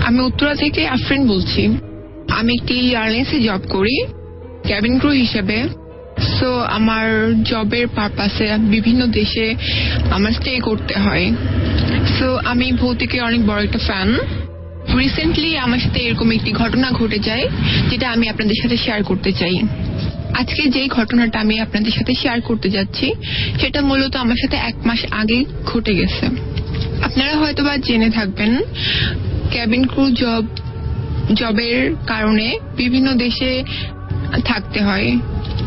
আমি উত্তরা থেকে আফরিন বলছি। আমি একটি এয়ারলাইন্সে জব করি ক্যাবিন ক্রু হিসেবে। সো আমার জবের পারপাসে বিভিন্ন দেশে আমার স্টে করতে হয়। সো আমি ভৌতিকের অনেক বড় একটা ফ্যান রিসেন্টলি আমার সাথে এরকম একটি ঘটনা ঘটে যায়, যেটা আমি আপনাদের সাথে শেয়ার করতে চাই। আজকে যেই ঘটনাটা আমি আপনাদের সাথে শেয়ার করতে যাচ্ছি, সেটা মূলত আমার সাথে এক মাস আগে ঘটে গেছে। আপনারা হয়তোবা জেনে থাকবেন ক্যাবিন ক্রু জব জবের কারণে বিভিন্ন দেশে থাকতে হয়।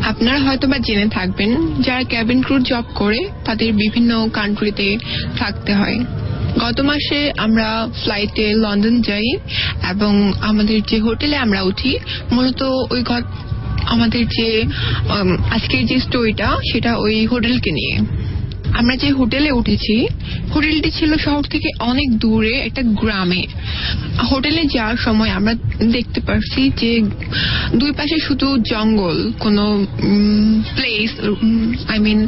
আপনারা হয়তোবা জেনে থাকবেন, যারা ক্যাবিন ক্রু জব করে, তাদের বিভিন্ন কান্ট্রিতে থাকতে হয়। গত মাসে আমরা ফ্লাইটে লন্ডন যাই এবং আমাদের যে হোটেলে আমরা উঠি, মূলত ওই আমাদের যে আজকের যে স্টোরিটা সেটা ওই হোটেলকে নিয়ে। আমরা যে হোটেলে উঠেছি, হোটেলটি ছিল শহর থেকে অনেক দূরে একটা গ্রামে। হোটেলে যাওয়ার সময় আমরা দেখতে পারছি যে দুই পাশে শুধু জঙ্গল, কোনো প্লেস আই মিন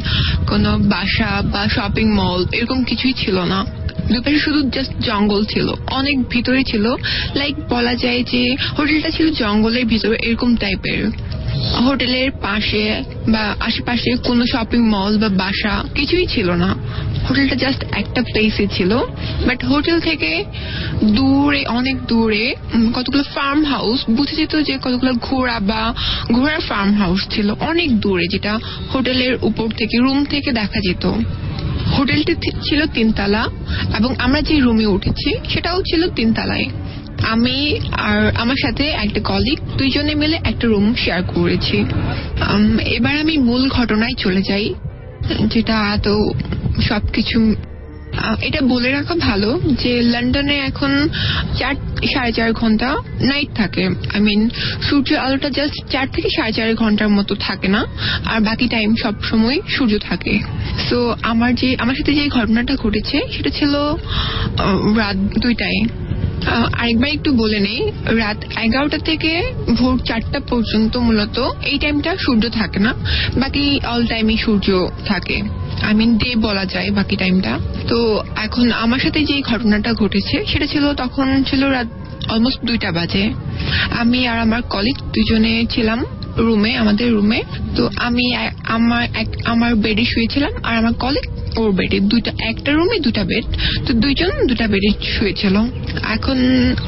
কোনো বাসা বা শপিং মল এরকম কিছুই ছিল না। দুই পাশে শুধু জাস্ট জঙ্গল ছিল। অনেক ভিতরে ছিল লাইক বলা যায় যে হোটেলটা ছিল জঙ্গলের ভিতরে এরকম টাইপের হোটেলের পাশে বা আশেপাশে কোনো শপিং মল বা বাসা কিছুই ছিল না। হোটেলটা জাস্ট একটা প্লেসে ছিল। বাট হোটেল থেকে দূরে, অনেক দূরে কতগুলো ফার্ম হাউস বুঝে যেত যে কতগুলো ঘোড়া বা ঘোড়ার ফার্ম হাউস ছিল। অনেক দূরে যেটা হোটেলের উপর থেকে রুম থেকে দেখা যেত। হোটেলটি ছিল তিনতলা এবং আমরা যে রুমে উঠেছি, সেটাও ছিল তিনতলায়। আমি আর আমার সাথে একটা কলিগ দুইজনে মিলে একটা রুম শেয়ার করেছি। এবার আমি মূল ঘটনায় চলে যাই, যেটা তো সবকিছু এটা বলে রাখা ভালো যে লন্ডনে এখন চার, সাড়ে চার ঘণ্টা নাইট থাকে। আই মিন সূর্যের আলোটা জাস্ট চার থেকে সাড়ে চার ঘণ্টার মতো থাকে না, আর বাকি টাইম সব সময় সূর্য থাকে। সো আমার যে, আমার সাথে যে ঘটনাটা ঘটেছে, সেটা ছিল রাত দুইটায়। আরেকবার একটু বলে নেই। রাত এগারোটা থেকে ভোর চারটা পর্যন্ত মূলত এই টাইমটা সূর্য থাকে না। বাকি অল টাইমই সূর্য থাকে। আই মিন ডে বলা যায় বাকি টাইমটা তো এখন আমার সাথে যে ঘটনাটা ঘটেছে, সেটা ছিল তখন ছিল রাত অলমোস্ট দুইটা বাজে। আমি আর আমার কলিগ দুজনে ছিলাম রুমে আমাদের রুমে তো আমি, আমার আমার বেডে শুয়েছিলাম আর আমার কলিগ ওর বেডে দুইটা, একটা রুমে দুটা বেড তো দুইজন দুটা বেডে শুয়েছিল। এখন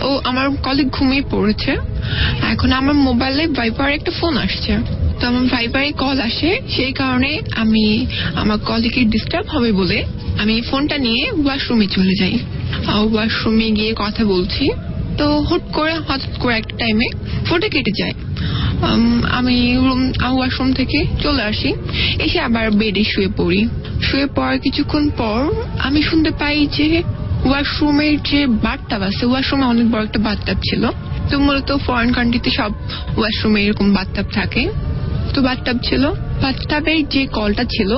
ও আমার কলিগ ঘুমিয়ে পড়েছে। এখন আমার মোবাইলে ভাইপার একটা ফোন আসছে। তো আমার ভাইপারে কল আসে। সেই কারণে আমি আমার কলিগকে ডিস্টার্ব হবে বলে আমি ফোনটা নিয়ে ওয়াশরুমে চলে যাই। ওয়াশরুমে গিয়ে কথা বলছি। তো হুট করে, হঠাৎ করে একটা টাইমে ফোনটা কেটে যায়। আমি রুম ওয়াশরুম থেকে চলে আসি। এসে আবার বেডে শুয়ে পড়ি। শুয়ে পড়ার কিছুক্ষণ পর আমি শুনতে পাই যে ওয়াশরুমের যে বাথটাব আছে, ওয়াশরুমে অনেক বড় একটা বাথটাব ছিল। তো মূলত ফরেন কান্ট্রিতে সব ওয়াশরুমে এরকম বাথটাব থাকে। তো বাথটাব ছিল। বাথটাবের যে কলটা ছিল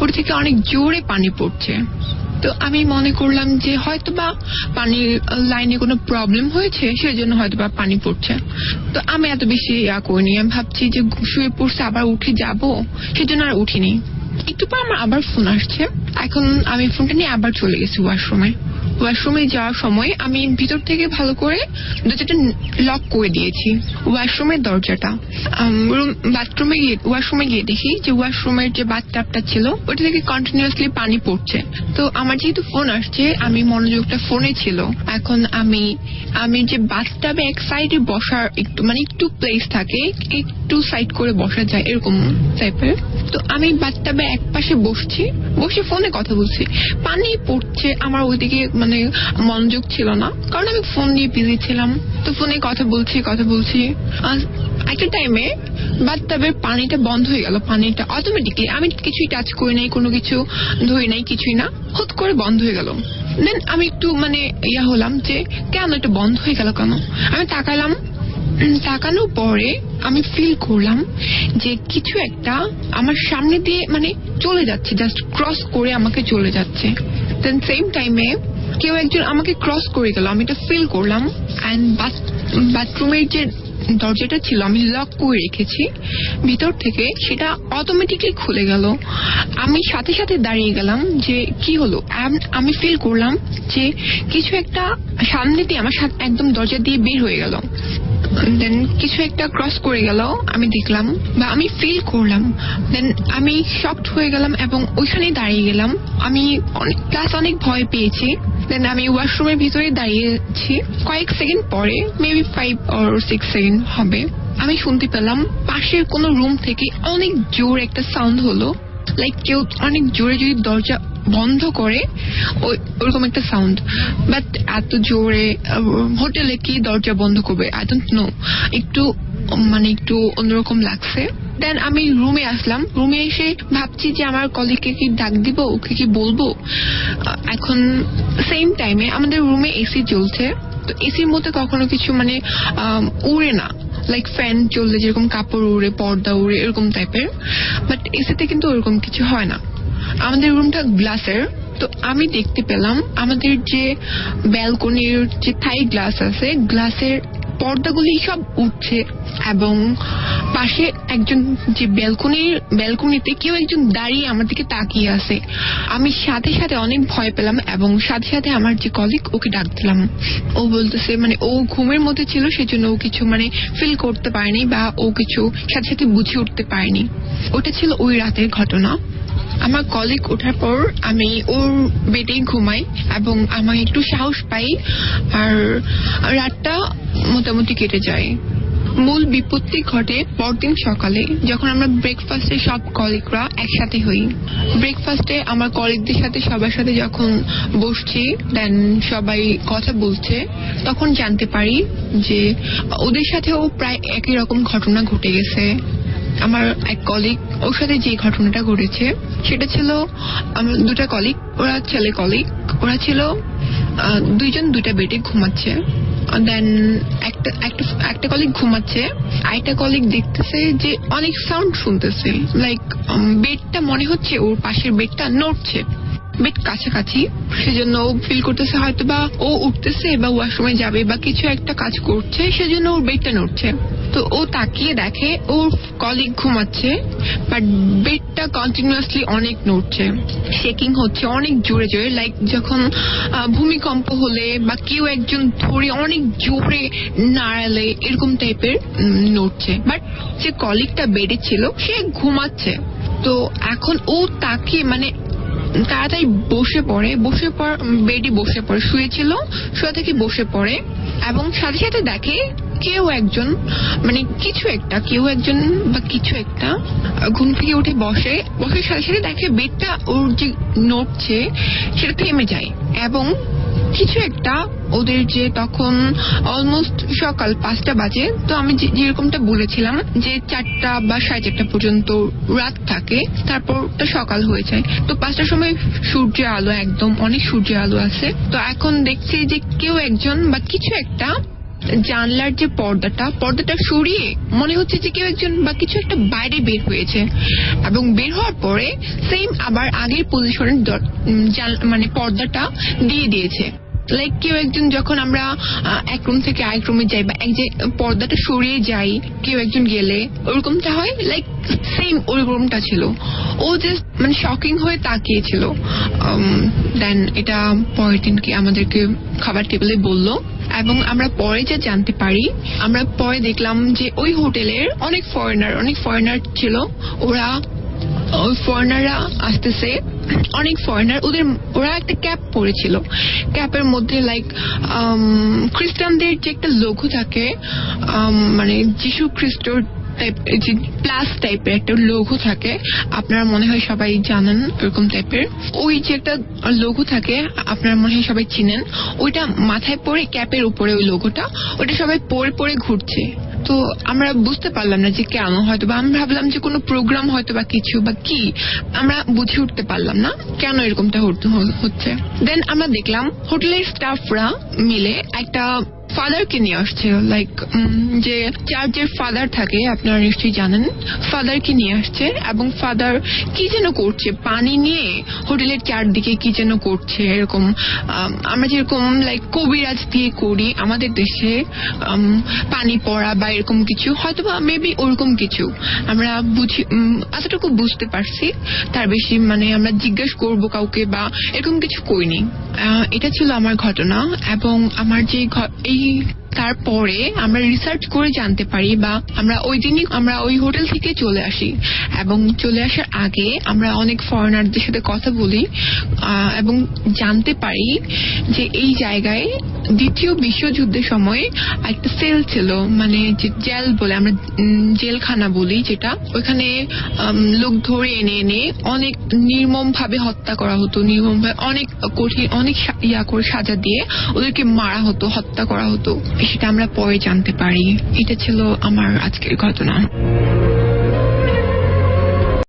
ওটা থেকে অনেক জোরে পানি পড়ছে। তো আমি মনে করলাম যে হয়তোবা পানির লাইনে কোনো প্রবলেম হয়েছে, সেজন্য হয়তোবা পানি পড়ছে। তো আমি এত বেশি ইয়া করিনি। আমি ভাবছি যে শুয়ে পড়ছে, আবার উঠে যাব, সেজন্য আর উঠিনি। একটু পর আমার আবার ফোন আসছে। এখন আমি ফোনটা নিয়ে আবার চলে গেছি ওয়াশরুমে ওয়াশরুমে যাওয়ার সময় আমি ভিতর থেকে ভালো করে দরজাটা লক করে দিয়েছি ওয়াশরুমের দরজাটা। রুম বাথরুমে গিয়ে ওয়াশরুমে গিয়ে দেখি যে ওয়াশরুমের যে বাথটাবটা ছিল, ওটা থেকে কন্টিনিউয়াসলি পানি পড়ছে। তো আমার যেহেতু ফোন আসছে, আমি মনোযোগটা ফোনে ছিল। এখন আমি আমি যে বাথটাবে এক সাইডে বসার একটু মানে একটু প্লেস থাকে, একটু সাইড করে বসা যায়, এরকম টাইপের তো আমি বাথটাবে এক পাশে বসছি, বসে ফোনে কথা বলছি। পানি পড়ছে, আমার ওইদিকে মানে মনোযোগ ছিল না। কারণ আমি ফোন নিয়ে বিজি ছিলাম। তো ফোনে কথা বলছি কথা বলছি। একটা টাইমে বাথটাবের পানিটা বন্ধ হয়ে গেল, পানিটা অটোমেটিকলি আমি কিছুই টাচ করি নাই, কোনো কিছু ধরি নাই, কিছুই না। হুট করে বন্ধ হয়ে গেল। দেন আমি একটু মানে ইয়া হলাম যে, কেন এটা বন্ধ হয়ে গেল কেন? আমি তাকালাম। তাকানোর পরে আমি ফিল করলাম যে কিছু একটা আমার সামনে দিয়ে মানে চলে যাচ্ছে জাস্ট ক্রস করে আমাকে চলে যাচ্ছে। দেন সেম টাইমে কেউ একজন আমাকে ক্রস করে গেল, আমি এটা ফিল করলাম। অ্যান্ড বাথরুমের যে দরজাটা ছিল, আমি লক করে রেখেছি। ভিতর থেকে সেটা অটোমেটিকলি খুলে গেল। আমি সাথে সাথে দাঁড়িয়ে গেলাম যে কি হলো? আমি ফিল করলাম যে কিছু একটা সামনে দিয়ে আমার একদম দরজা দিয়ে বের হয়ে গেল। দেন কিছু একটা ক্রস করে গেল, আমি দেখলাম বা আমি ফিল করলাম। দেন আমি শকড হয়ে গেলাম এবং ওইখানেই দাঁড়িয়ে গেলাম। আমি অনেক ক্লাস অনেক ভয় পেয়েছি। দেন আমি ওয়াশরুমের ভিতরে দাঁড়িয়েছি। কয়েক সেকেন্ড পরে maybe five or six second হবে, আমি শুনতে পেলাম পাশের কোনো রুম থেকে অনেক জোর একটা সাউন্ড হলো। লাইক কেউ অনেক জোরে যদি দরজা বন্ধ করে ওরকম একটা সাউন্ড বাট এত জোরে হোটেলে কি দরজা বন্ধ করবে? আই ডোন্ট নো একটু মানে একটু অন্যরকম লাগছে। দেন আমি রুমে আসলাম। রুমে এসে ভাবছি যে আমার কলিগকে কি ডাক দিব? ওকে কি বলব? এখন সেম টাইমে আমাদের রুমে এসি চলছে তো এসির মধ্যে কখনো কিছু মানে উড়ে না। লাইক ফ্যান চললে যেরকম কাপড় উড়ে, পর্দা উড়ে, এরকম টাইপের বাট এসিতে কিন্তু ওরকম কিছু হয় না। আমাদের রুমটা গ্লাসের তো আমি দেখতে পেলাম আমাদের যে ব্যালকনির যে থাই গ্লাস আছে গ্লাসের পর্দাগুলি সব উঠছে এবং পাশে একজন যে ব্যালকনির ব্যালকনিতে কেউ একজন দাঁড়িয়ে আমার দিকে তাকিয়ে আছে। আমি সাথে সাথে অনেক ভয় পেলাম এবং সাথে সাথে আমার যে কলিগ ওকে ডাক দিলাম। ও বলতেছে মানে ও ঘুমের মধ্যে ছিল, সেজন্য ও কিছু মানে ফিল করতে পারেনি বা ও কিছু সাথে সাথে বুঝে উঠতে পারেনি। ওটা ছিল ওই রাতের ঘটনা। আমার কলিগ ওঠার পর আমি ওর বেডেই ঘুমাই এবং আমার একটু সাহস পাই আর রাতটা মোটামুটি কেটে যায়। মূল বিপত্তি ঘটে পরদিন সকালে, যখন আমরা ব্রেকফাস্টে সব কলিগরা একসাথে হই। ব্রেকফাস্টে আমার কলিগদের সাথে, সবার সাথে যখন বসছি দেন সবাই কথা বলছে, তখন জানতে পারি যে ওদের সাথেও প্রায় একই রকম ঘটনা ঘটে গেছে। আমার এক কলিগ ওর সাথে যে ঘটনাটা ঘটেছে, সেটা ছিল, আমার দুটা কলিগ ওরা ছেলে কলিগ ওরা ছিল দুইজন দুইটা বেডে ঘুমাচ্ছে। দেন একটা একটা একটা কলিগ ঘুমাচ্ছে, আরেকটা কলিগ দেখতেছে যে অনেক সাউন্ড শুনতেছে। লাইক বেডটা মনে হচ্ছে ওর পাশের বেডটা নড়ছে। বেড কাছাকাছি, সেজন্য ও ফিল করতেছে হয়তো বা ও উঠতেছে বা ওয়াশরুমে যাবে বা কিছু একটা কাজ করছে, সেজন্য ওর বেডটা নড়ছে। তো ও তাকিয়ে দেখে, ওর কলিগ ঘুমাচ্ছে বাট বেডটা কন্টিনিউয়াসলি অনেক নড়ছে। শেকিং হচ্ছে, অনেক জোরে জোরে লাইক যখন ভূমিকম্প হলে বা কেউ একজন ধরে অনেক জোরে নাড়ালে এরকম টাইপের নড়ছে। বাট যে কলিগটা বেডে ছিল, সে ঘুমাচ্ছে। তো এখন ও তাকে মানে তাড়াতাড়ি বসে পড়ে, বসে বেডে বসে পড়ে। শুয়েছিল, শুয়ে থেকে বসে পড়ে, এবং সাথে সাথে দেখে কেউ একজন মানে কিছু একটা, কেউ একজন বা কিছু একটা, ঘুম থেকে উঠে বসে বসে সাথে সাথে দেখে বেডটা ওর যে নড়ছে, সেটা থেমে যায়। এবং কিছু একটা ওদের যে তখন অলমোস্ট সকাল পাঁচটা বাজে, তো আমি যেরকমটা বলেছিলাম যে চারটা বা সাড়ে চারটা পর্যন্ত রাত থাকে তারপর সকাল হয়ে যায়। তো পাঁচটার সময় সূর্যের আলো, একদম অনেক সূর্যের আলো আছে। তো এখন দেখছি যে কেউ একজন বা কিছু একটা জানলার যে পর্দাটা পর্দাটা সরিয়ে মনে হচ্ছে যে কেউ একজন বা কিছু একটা বাইরে বের হয়েছে। এবং বের হওয়ার পরে সেম আবার আগের পজিশনের মানে পর্দাটা দিয়ে দিয়েছে। লাইক কেউ একজন যখন আমরা এক রুম থেকে আরেক রুমে যাই বা এক যে পর্দাটা সরিয়ে যাই, কেউ একজন গেলে, ওরকমটা হয়? লাইক সেম ওরকমটা ছিল। ও জাস্ট মানে শকিং হয়ে তাকিয়েছিল। দেন এটা পরের দিনকে আমাদেরকে খাবার টেবিলে বলল। এবং আমরা পরে যা জানতে পারি, আমরা পরে দেখলাম যে ওই হোটেলের অনেক ফরেনার অনেক ফরেনার ছিল। ওরা ফরেনাররা আসতেছে। অনেক ফরেনার ওদের, ওরা একটা ক্যাপ পরেছিল। ক্যাপের মধ্যে লাইক খ্রিস্টানদের যে একটা লঘু থাকে মানে যিশু খ্রিস্টর টাইপ যে প্লাস টাইপের একটা লঘু থাকে, আপনারা মনে হয় সবাই জানেন এরকম টাইপের ওই যে একটা লঘু থাকে, আপনারা মনে হয় সবাই চিনেন, ওইটা মাথায় পরে ক্যাপের উপরে ওই লোগোটা ওটা সবাই পরে পরে ঘুরছে। তো আমরা বুঝতে পারলাম না যে কেন হয়তো বা আমি ভাবলাম যে কোনো প্রোগ্রাম হয়তো বা কিছু বা কি, আমরা বুঝে উঠতে পারলাম না কেন এরকমটা হচ্ছে। দেন আমরা দেখলাম হোটেলের স্টাফরা মিলে একটা ফাদারকে নিয়ে আসছে? লাইক যে চার্চের ফাদার থাকে, আপনারা নিশ্চয়ই জানেন ফাদারকে নিয়ে আসছে এবং ফাদার কি যেন করছে? পানি নিয়ে হোটেলের চারদিকে কি যেন করছে? এরকম আমরা যেরকম লাইক কবিরাজ দিয়ে করি, আমাদের দেশে পানি পড়া বা এরকম কিছু হয়তো বা মেবি ওরকম কিছু। আমরা বুঝি এতটুকু বুঝতে পারছি। তার বেশি মানে আমরা জিজ্ঞেস করব কাউকে বা এরকম কিছু করিনি। এটা ছিল আমার ঘটনা এবং আমার যে এই তারপরে আমরা রিসার্চ করে জানতে পারি বা আমরা ওই দিনই আমরা ওই হোটেল থেকে চলে আসি। এবং চলে আসার আগে আমরা অনেক ফরেনারদের সাথে কথা বলি এবং জানতে পারি যে এই জায়গায় দ্বিতীয় বিশ্বযুদ্ধের সময় একটা সেল ছিল মানে যে জেল বলে আমরা জেলখানা বলি যেটা, ওইখানে লোক ধরে এনে এনে অনেক নির্মম ভাবে হত্যা করা হতো নির্মম ভাবে অনেক কঠিন, অনেক ইয়া করে সাজা দিয়ে ওদেরকে মারা হতো, হত্যা করা হতো। সেটা আমরা পরে জানতে পারি। এটা ছিল আমার আজকের ঘটনা।